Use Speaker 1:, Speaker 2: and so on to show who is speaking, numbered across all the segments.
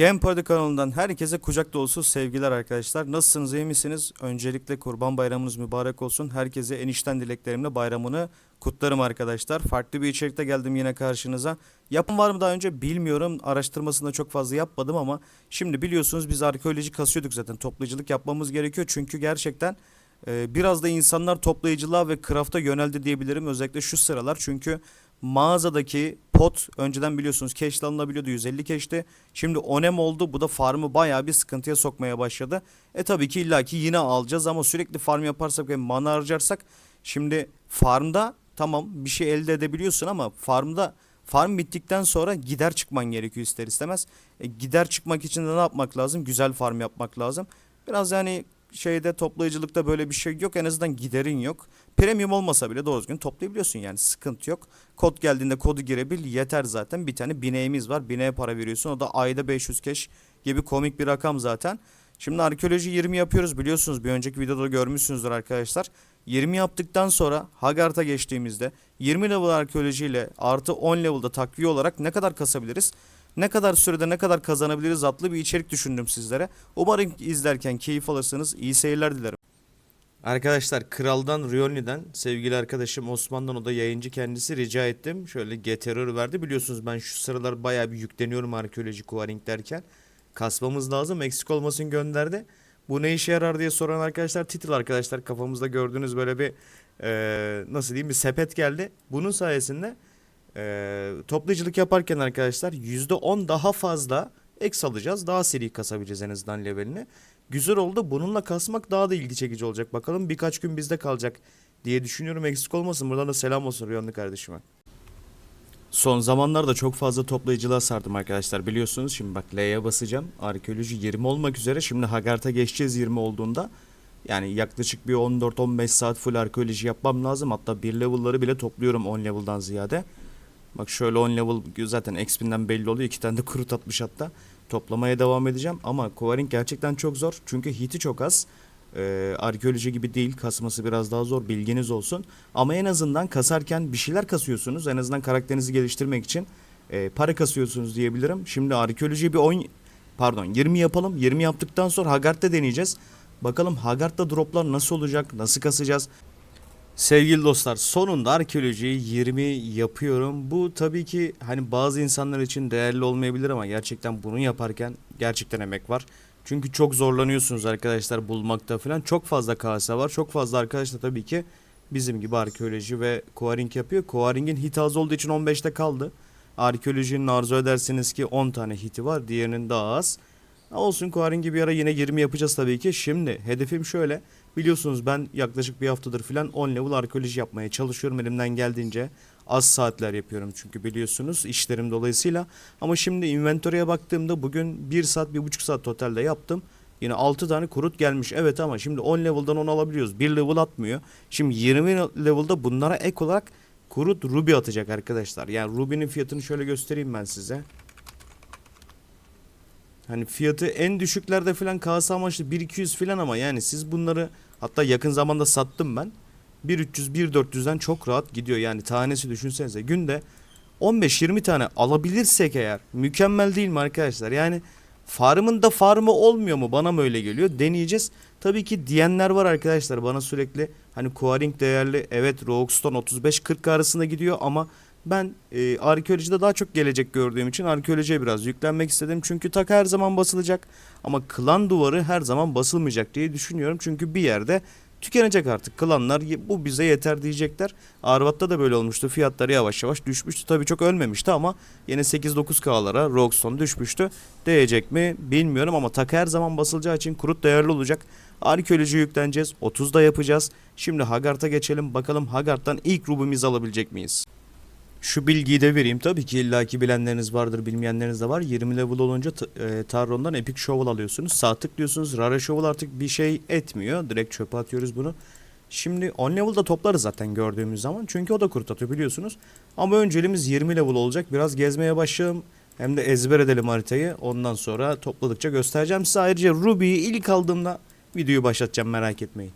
Speaker 1: Game Party kanalından herkese kucak dolusu sevgiler arkadaşlar. Nasılsınız iyi misiniz? Öncelikle kurban bayramınız mübarek olsun. Herkese enişten dileklerimle bayramını kutlarım arkadaşlar. Farklı bir içerikte geldim yine karşınıza. Yapım var mı daha önce bilmiyorum. Araştırmasını da çok fazla yapmadım ama şimdi biliyorsunuz biz arkeoloji kasıyorduk zaten. Toplayıcılık yapmamız gerekiyor çünkü gerçekten e, biraz da insanlar toplayıcılığa ve craft'a yöneldi diyebilirim. Özellikle şu sıralar çünkü mağazadaki pot önceden biliyorsunuz cash alınabiliyordu 150 cash'ti. Şimdi onem oldu. Bu da farmı bayağı bir sıkıntıya sokmaya başladı. E tabii ki illaki yine alacağız ama sürekli farm yaparsak ve mana harcarsak şimdi farmda tamam bir şey elde edebiliyorsun ama farmda farm bittikten sonra gider çıkman gerekiyor ister istemez. E, gider çıkmak için de ne yapmak lazım? Güzel farm yapmak lazım. Biraz yani şeyde toplayıcılıkta böyle bir şey yok. En azından giderin yok. Premium olmasa bile doğru düzgün toplayabiliyorsun yani sıkıntı yok. Kod geldiğinde kodu girebil yeter zaten. Bir tane bineğimiz var. Bineğe para veriyorsun. O da ayda 500 cash gibi komik bir rakam zaten. Şimdi arkeoloji 20 yapıyoruz biliyorsunuz. Bir önceki videoda görmüşsünüzdür arkadaşlar. 20 yaptıktan sonra Hagart'a geçtiğimizde 20 level arkeoloji ile artı 10 level'da takviye olarak ne kadar kasabiliriz? Ne kadar sürede ne kadar kazanabiliriz adlı bir içerik düşündüm sizlere. Umarım izlerken keyif alırsınız. İyi seyirler dilerim. Arkadaşlar Kral'dan Rioni'den sevgili arkadaşım Osman'dan o da yayıncı kendisi rica ettim. Şöyle GTR'ı verdi. Biliyorsunuz ben şu sıralar bayağı bir yükleniyorum arkeoloji kuvaring derken. Kasmamız lazım eksik olmasın gönderdi. Bu ne işe yarar diye soran arkadaşlar title arkadaşlar kafamızda gördüğünüz böyle bir eee, nasıl diyeyim bir sepet geldi. Bunun sayesinde eee, toplayıcılık yaparken arkadaşlar %10 daha fazla X alacağız. Daha seri kasabileceğiz en azından levelini. Güzel oldu. Bununla kasmak daha da ilgi çekici olacak. Bakalım birkaç gün bizde kalacak diye düşünüyorum. Eksik olmasın. Buradan da selam olsun Rüyanlı kardeşime. Son zamanlarda çok fazla toplayıcılığa sardım arkadaşlar biliyorsunuz. Şimdi bak L'ye basacağım. Arkeoloji 20 olmak üzere. Şimdi Hagart'a geçeceğiz 20 olduğunda. Yani yaklaşık bir 14-15 saat full arkeoloji yapmam lazım. Hatta bir level'ları bile topluyorum 10 level'dan ziyade. Bak şöyle 10 level zaten XP'den belli oluyor. İki tane de kurut atmış hatta. Toplamaya devam edeceğim ama Kovaring gerçekten çok zor. Çünkü hiti çok az. Ee, arkeoloji gibi değil. Kasması biraz daha zor. Bilginiz olsun. Ama en azından kasarken bir şeyler kasıyorsunuz. En azından karakterinizi geliştirmek için e, para kasıyorsunuz diyebilirim. Şimdi arkeoloji bir 10 pardon 20 yapalım. 20 yaptıktan sonra Hagart'ta deneyeceğiz. Bakalım Hagart'ta droplar nasıl olacak? Nasıl kasacağız? Sevgili dostlar sonunda arkeolojiyi 20 yapıyorum. Bu tabii ki hani bazı insanlar için değerli olmayabilir ama gerçekten bunu yaparken gerçekten emek var. Çünkü çok zorlanıyorsunuz arkadaşlar bulmakta falan. Çok fazla kasa var. Çok fazla arkadaş da tabii ki bizim gibi arkeoloji ve Koaring yapıyor. Koaring'in hit az olduğu için 15'te kaldı. Arkeolojinin arzu edersiniz ki 10 tane hiti var. Diğerinin daha az. Olsun Koaring'i bir ara yine 20 yapacağız tabii ki. Şimdi hedefim şöyle. Biliyorsunuz ben yaklaşık bir haftadır falan 10 level arkeoloji yapmaya çalışıyorum elimden geldiğince. Az saatler yapıyorum çünkü biliyorsunuz işlerim dolayısıyla. Ama şimdi inventory'e baktığımda bugün 1 saat 1,5 saat totalde yaptım. Yine 6 tane kurut gelmiş. Evet ama şimdi 10 level'dan 10 alabiliyoruz. 1 level atmıyor. Şimdi 20 level'da bunlara ek olarak kurut ruby atacak arkadaşlar. Yani ruby'nin fiyatını şöyle göstereyim ben size. Hani fiyatı en düşüklerde falan kasa amaçlı 1200 falan ama yani siz bunları hatta yakın zamanda sattım ben. 1300 1400'den çok rahat gidiyor yani tanesi düşünsenize günde 15-20 tane alabilirsek eğer mükemmel değil mi arkadaşlar? Yani farmın da farmı olmuyor mu bana mı öyle geliyor deneyeceğiz. Tabii ki diyenler var arkadaşlar bana sürekli hani Quaring değerli evet Roguestone 35-40 arasında gidiyor ama ben e, arkeolojide daha çok gelecek gördüğüm için arkeolojiye biraz yüklenmek istedim. Çünkü tak her zaman basılacak ama klan duvarı her zaman basılmayacak diye düşünüyorum. Çünkü bir yerde tükenecek artık. Klanlar bu bize yeter diyecekler. Arvat'ta da böyle olmuştu. Fiyatları yavaş yavaş düşmüştü. Tabii çok ölmemişti ama yine 8-9K'lara Roguestone düşmüştü. Değecek mi bilmiyorum ama tak her zaman basılacağı için kurut değerli olacak. Arkeoloji yükleneceğiz. 30 da yapacağız. Şimdi Hagart'a geçelim. Bakalım Hagart'tan ilk rubimizi alabilecek miyiz? Şu bilgiyi de vereyim. Tabii ki illaki bilenleriniz vardır, bilmeyenleriniz de var. 20 level olunca e, Tarron'dan Epic Shovel alıyorsunuz. Sağ tıklıyorsunuz. Rare Shovel artık bir şey etmiyor. Direkt çöpe atıyoruz bunu. Şimdi 10 level'da toplarız zaten gördüğümüz zaman. Çünkü o da kurt atıyor biliyorsunuz. Ama önceliğimiz 20 level olacak. Biraz gezmeye başlayalım. Hem de ezber edelim haritayı. Ondan sonra topladıkça göstereceğim size. Ayrıca Ruby'yi ilk aldığımda videoyu başlatacağım merak etmeyin.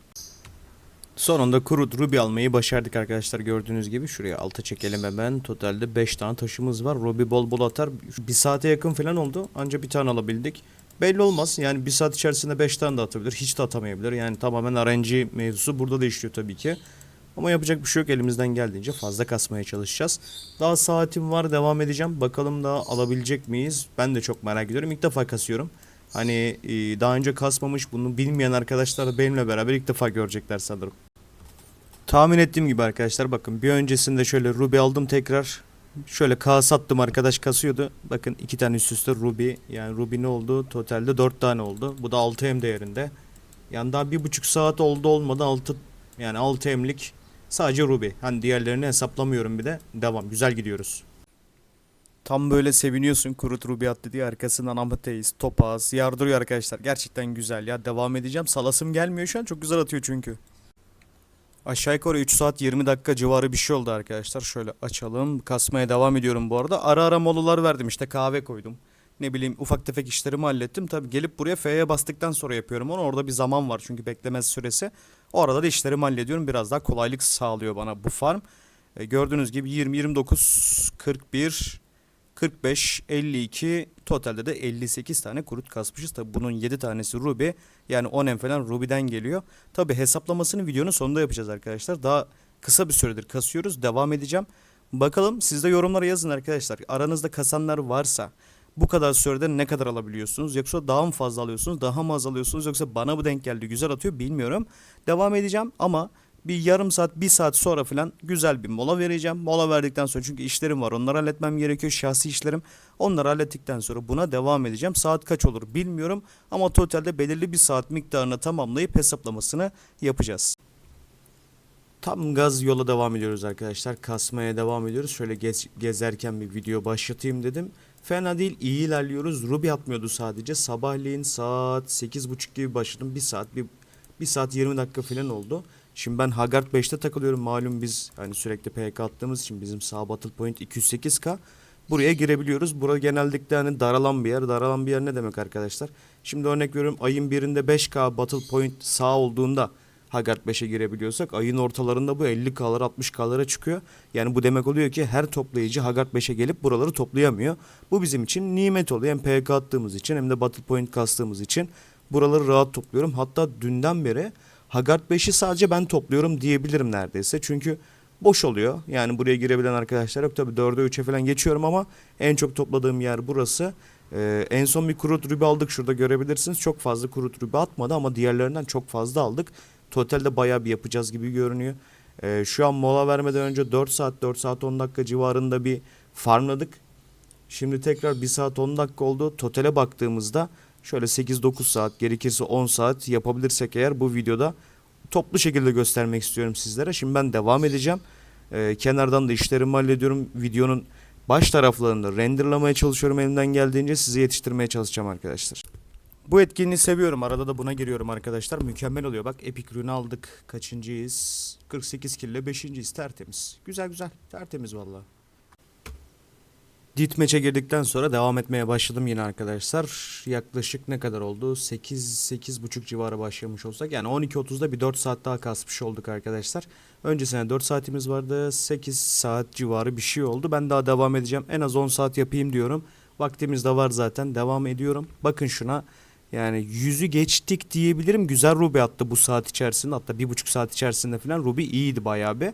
Speaker 1: Sonunda kurut ruby almayı başardık arkadaşlar gördüğünüz gibi. Şuraya alta çekelim hemen. Totalde 5 tane taşımız var. Ruby bol bol atar. Bir saate yakın falan oldu. Anca bir tane alabildik. Belli olmaz. Yani bir saat içerisinde 5 tane de atabilir. Hiç de atamayabilir. Yani tamamen RNG mevzusu burada da işliyor tabii ki. Ama yapacak bir şey yok. Elimizden geldiğince fazla kasmaya çalışacağız. Daha saatim var. Devam edeceğim. Bakalım daha alabilecek miyiz? Ben de çok merak ediyorum. İlk defa kasıyorum. Hani e, daha önce kasmamış bunu bilmeyen arkadaşlar da benimle beraber ilk defa görecekler sanırım. Tahmin ettiğim gibi arkadaşlar bakın bir öncesinde şöyle Ruby aldım tekrar. Şöyle K sattım arkadaş kasıyordu. Bakın iki tane üst üste Ruby. Yani Ruby ne oldu? Totalde 4 tane oldu. Bu da 6M değerinde. Yani daha bir buçuk saat oldu olmadı 6 yani 6M'lik sadece Ruby. Hani diğerlerini hesaplamıyorum bir de. Devam. Güzel gidiyoruz. Tam böyle seviniyorsun Kurut Ruby attı diye arkasından Amethyst, Topaz yardırıyor arkadaşlar. Gerçekten güzel ya. Devam edeceğim. Salasım gelmiyor şu an. Çok güzel atıyor çünkü. Aşağı yukarı 3 saat 20 dakika civarı bir şey oldu arkadaşlar. Şöyle açalım. Kasmaya devam ediyorum bu arada. Ara ara molalar verdim işte kahve koydum. Ne bileyim ufak tefek işlerimi hallettim. Tabi gelip buraya F'ye bastıktan sonra yapıyorum onu. Orada bir zaman var çünkü beklemez süresi. O arada da işlerimi hallediyorum. Biraz daha kolaylık sağlıyor bana bu farm. E, gördüğünüz gibi 20, 29, 41, 45, 52 totalde de 58 tane kurut kasmışız. Tabi bunun 7 tanesi Ruby yani 10 falan Ruby'den geliyor. Tabi hesaplamasını videonun sonunda yapacağız arkadaşlar. Daha kısa bir süredir kasıyoruz. Devam edeceğim. Bakalım siz de yorumlara yazın arkadaşlar. Aranızda kasanlar varsa bu kadar sürede ne kadar alabiliyorsunuz? Yoksa daha mı fazla alıyorsunuz? Daha mı az alıyorsunuz? Yoksa bana mı denk geldi? Güzel atıyor bilmiyorum. Devam edeceğim ama bir yarım saat, bir saat sonra falan güzel bir mola vereceğim. Mola verdikten sonra çünkü işlerim var. Onları halletmem gerekiyor. Şahsi işlerim. Onları hallettikten sonra buna devam edeceğim. Saat kaç olur bilmiyorum. Ama totalde belirli bir saat miktarını tamamlayıp hesaplamasını yapacağız. Tam gaz yola devam ediyoruz arkadaşlar. Kasmaya devam ediyoruz. Şöyle gez, gezerken bir video başlatayım dedim. Fena değil iyi ilerliyoruz. Ruby atmıyordu sadece. Sabahleyin saat 8.30 gibi başladım. Bir saat bir, bir saat 20 dakika falan oldu. Şimdi ben Haggard 5'te takılıyorum. Malum biz hani sürekli PK attığımız için bizim sağ battle point 208k. Buraya girebiliyoruz. Bura genellikle hani daralan bir yer. Daralan bir yer ne demek arkadaşlar? Şimdi örnek veriyorum ayın birinde 5k battle point sağ olduğunda Haggard 5'e girebiliyorsak ayın ortalarında bu 50k'lara 60k'lara çıkıyor. Yani bu demek oluyor ki her toplayıcı Haggard 5'e gelip buraları toplayamıyor. Bu bizim için nimet oluyor. Hem PK attığımız için hem de battle point kastığımız için buraları rahat topluyorum. Hatta dünden beri Haggard 5'i sadece ben topluyorum diyebilirim neredeyse. Çünkü boş oluyor. Yani buraya girebilen arkadaşlar yok. Tabii 4'e 3'e falan geçiyorum ama en çok topladığım yer burası. Ee, en son bir kurut ruby aldık şurada görebilirsiniz. Çok fazla kurut ruby atmadı ama diğerlerinden çok fazla aldık. Totalde bayağı bir yapacağız gibi görünüyor. Ee, şu an mola vermeden önce 4 saat 4 saat 10 dakika civarında bir farmladık. Şimdi tekrar 1 saat 10 dakika oldu. Totale baktığımızda şöyle 8-9 saat gerekirse 10 saat yapabilirsek eğer bu videoda toplu şekilde göstermek istiyorum sizlere. Şimdi ben devam edeceğim. Ee, kenardan da işlerimi hallediyorum. Videonun baş taraflarını renderlamaya çalışıyorum elimden geldiğince size yetiştirmeye çalışacağım arkadaşlar. Bu etkinliği seviyorum. Arada da buna giriyorum arkadaşlar. Mükemmel oluyor. Bak Epic Rune aldık. Kaçıncıyız? 48 kill ile 5.yiz. Tertemiz. Güzel güzel. Tertemiz valla. Ditmeç'e girdikten sonra devam etmeye başladım yine arkadaşlar. Yaklaşık ne kadar oldu? 8 8.5 civarı başlamış olsak yani 12.30'da bir 4 saat daha kasmış olduk arkadaşlar. Öncesine 4 saatimiz vardı. 8 saat civarı bir şey oldu. Ben daha devam edeceğim. En az 10 saat yapayım diyorum. Vaktimiz de var zaten. Devam ediyorum. Bakın şuna. Yani yüzü geçtik diyebilirim. Güzel Ruby attı bu saat içerisinde. Hatta bir buçuk saat içerisinde falan Ruby iyiydi bayağı bir.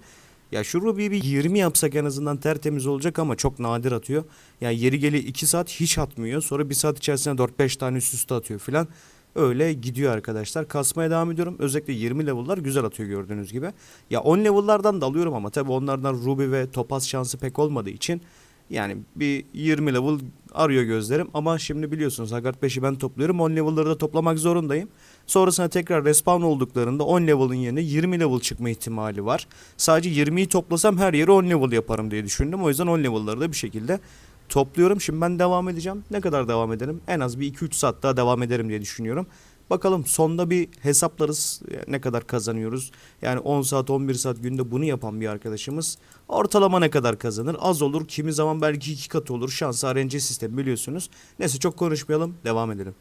Speaker 1: Ya şu Ruby'yi bir 20 yapsak en azından tertemiz olacak ama çok nadir atıyor. Yani yeri geli 2 saat hiç atmıyor. Sonra 1 saat içerisinde 4-5 tane üst üste atıyor filan. Öyle gidiyor arkadaşlar. Kasmaya devam ediyorum. Özellikle 20 level'lar güzel atıyor gördüğünüz gibi. Ya 10 level'lardan da alıyorum ama tabii onlardan Ruby ve Topaz şansı pek olmadığı için yani bir 20 level arıyor gözlerim ama şimdi biliyorsunuz Haggard 5'i ben topluyorum 10 level'ları da toplamak zorundayım. Sonrasında tekrar respawn olduklarında 10 level'ın yerine 20 level çıkma ihtimali var. Sadece 20'yi toplasam her yeri 10 level yaparım diye düşündüm. O yüzden 10 level'ları da bir şekilde topluyorum. Şimdi ben devam edeceğim. Ne kadar devam ederim? En az bir 2-3 saat daha devam ederim diye düşünüyorum. Bakalım sonda bir hesaplarız ne kadar kazanıyoruz. Yani 10 saat 11 saat günde bunu yapan bir arkadaşımız ortalama ne kadar kazanır? Az olur kimi zaman belki iki katı olur. Şans RNG sistemi biliyorsunuz. Neyse çok konuşmayalım devam edelim.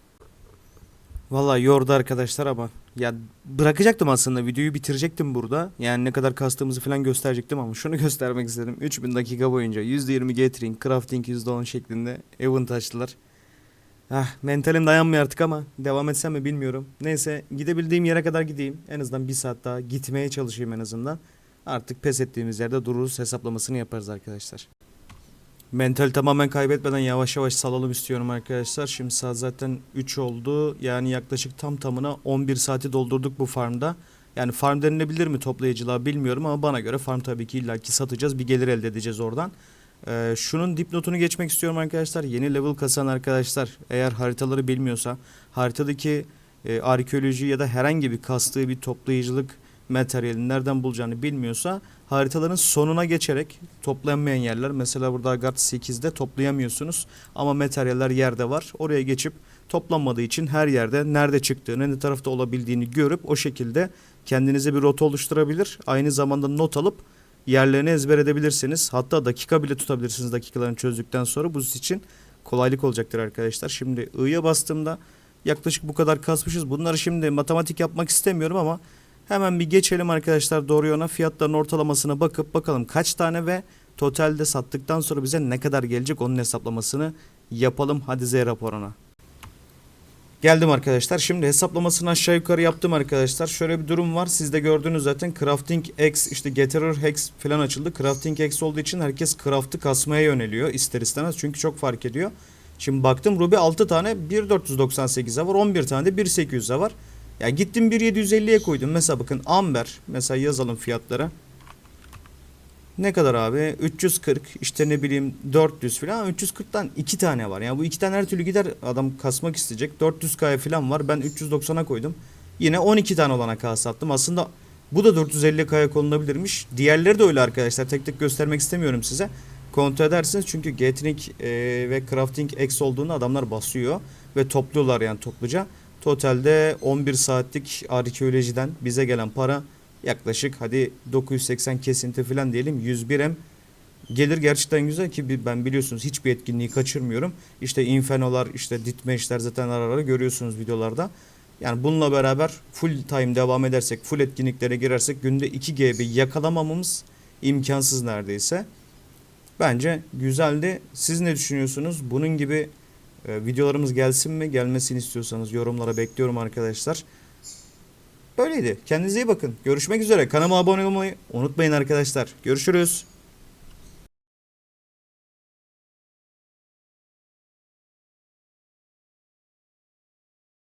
Speaker 1: Vallahi yordu arkadaşlar ama ya bırakacaktım aslında videoyu bitirecektim burada. Yani ne kadar kastığımızı falan gösterecektim ama şunu göstermek istedim. 3000 dakika boyunca %20 gathering, crafting %10 şeklinde event açtılar. Ah mentalim dayanmıyor artık ama devam etsem mi bilmiyorum. Neyse gidebildiğim yere kadar gideyim. En azından bir saat daha gitmeye çalışayım en azından. Artık pes ettiğimiz yerde dururuz hesaplamasını yaparız arkadaşlar. Mental tamamen kaybetmeden yavaş yavaş salalım istiyorum arkadaşlar. Şimdi saat zaten 3 oldu. Yani yaklaşık tam tamına 11 saati doldurduk bu farmda. Yani farm denilebilir mi toplayıcılığa bilmiyorum ama bana göre farm tabii ki illaki satacağız. Bir gelir elde edeceğiz oradan. Ee, şunun dipnotunu geçmek istiyorum arkadaşlar. Yeni level kasan arkadaşlar eğer haritaları bilmiyorsa haritadaki e, arkeoloji ya da herhangi bir kastığı bir toplayıcılık materyalini nereden bulacağını bilmiyorsa haritaların sonuna geçerek toplanmayan yerler mesela burada Agart 8'de toplayamıyorsunuz ama materyaller yerde var. Oraya geçip toplanmadığı için her yerde nerede çıktığını ne tarafta olabildiğini görüp o şekilde kendinize bir rota oluşturabilir. Aynı zamanda not alıp yerlerini ezber edebilirsiniz. Hatta dakika bile tutabilirsiniz dakikalarını çözdükten sonra. Bu sizin için kolaylık olacaktır arkadaşlar. Şimdi I'ya bastığımda yaklaşık bu kadar kasmışız. Bunları şimdi matematik yapmak istemiyorum ama hemen bir geçelim arkadaşlar doğru yana fiyatların ortalamasına bakıp bakalım kaç tane ve totalde sattıktan sonra bize ne kadar gelecek onun hesaplamasını yapalım. Hadi Z raporuna. Geldim arkadaşlar. Şimdi hesaplamasını aşağı yukarı yaptım arkadaşlar. Şöyle bir durum var. Siz de gördünüz zaten. Crafting X işte Getterer Hex falan açıldı. Crafting X olduğu için herkes craft'ı kasmaya yöneliyor ister istemez. Çünkü çok fark ediyor. Şimdi baktım Ruby 6 tane 1.498'e var. 11 tane de 1.800'e var. Ya gittim 1.750'ye koydum. Mesela bakın Amber. Mesela yazalım fiyatlara. Ne kadar abi? 340 işte ne bileyim 400 falan 340'tan 2 tane var. Yani bu iki tane her türlü gider adam kasmak isteyecek. 400K'ya falan var. Ben 390'a koydum. Yine 12 tane olana K sattım. Aslında bu da 450K'ya konulabilirmiş. Diğerleri de öyle arkadaşlar. Tek tek göstermek istemiyorum size. Kontrol edersiniz çünkü Gathering e, ve Crafting X olduğunu adamlar basıyor. Ve topluyorlar yani topluca. Totalde 11 saatlik arkeolojiden bize gelen para yaklaşık hadi 980 kesinti falan diyelim 101 M gelir gerçekten güzel ki ben biliyorsunuz hiçbir etkinliği kaçırmıyorum. İşte infenolar işte ditme işler zaten ara ara görüyorsunuz videolarda. Yani bununla beraber full time devam edersek full etkinliklere girersek günde 2 GB yakalamamamız imkansız neredeyse. Bence güzeldi. Siz ne düşünüyorsunuz? Bunun gibi e, videolarımız gelsin mi? Gelmesini istiyorsanız yorumlara bekliyorum arkadaşlar. Böyleydi. Kendinize iyi bakın. Görüşmek üzere. Kanalıma abone olmayı unutmayın arkadaşlar. Görüşürüz.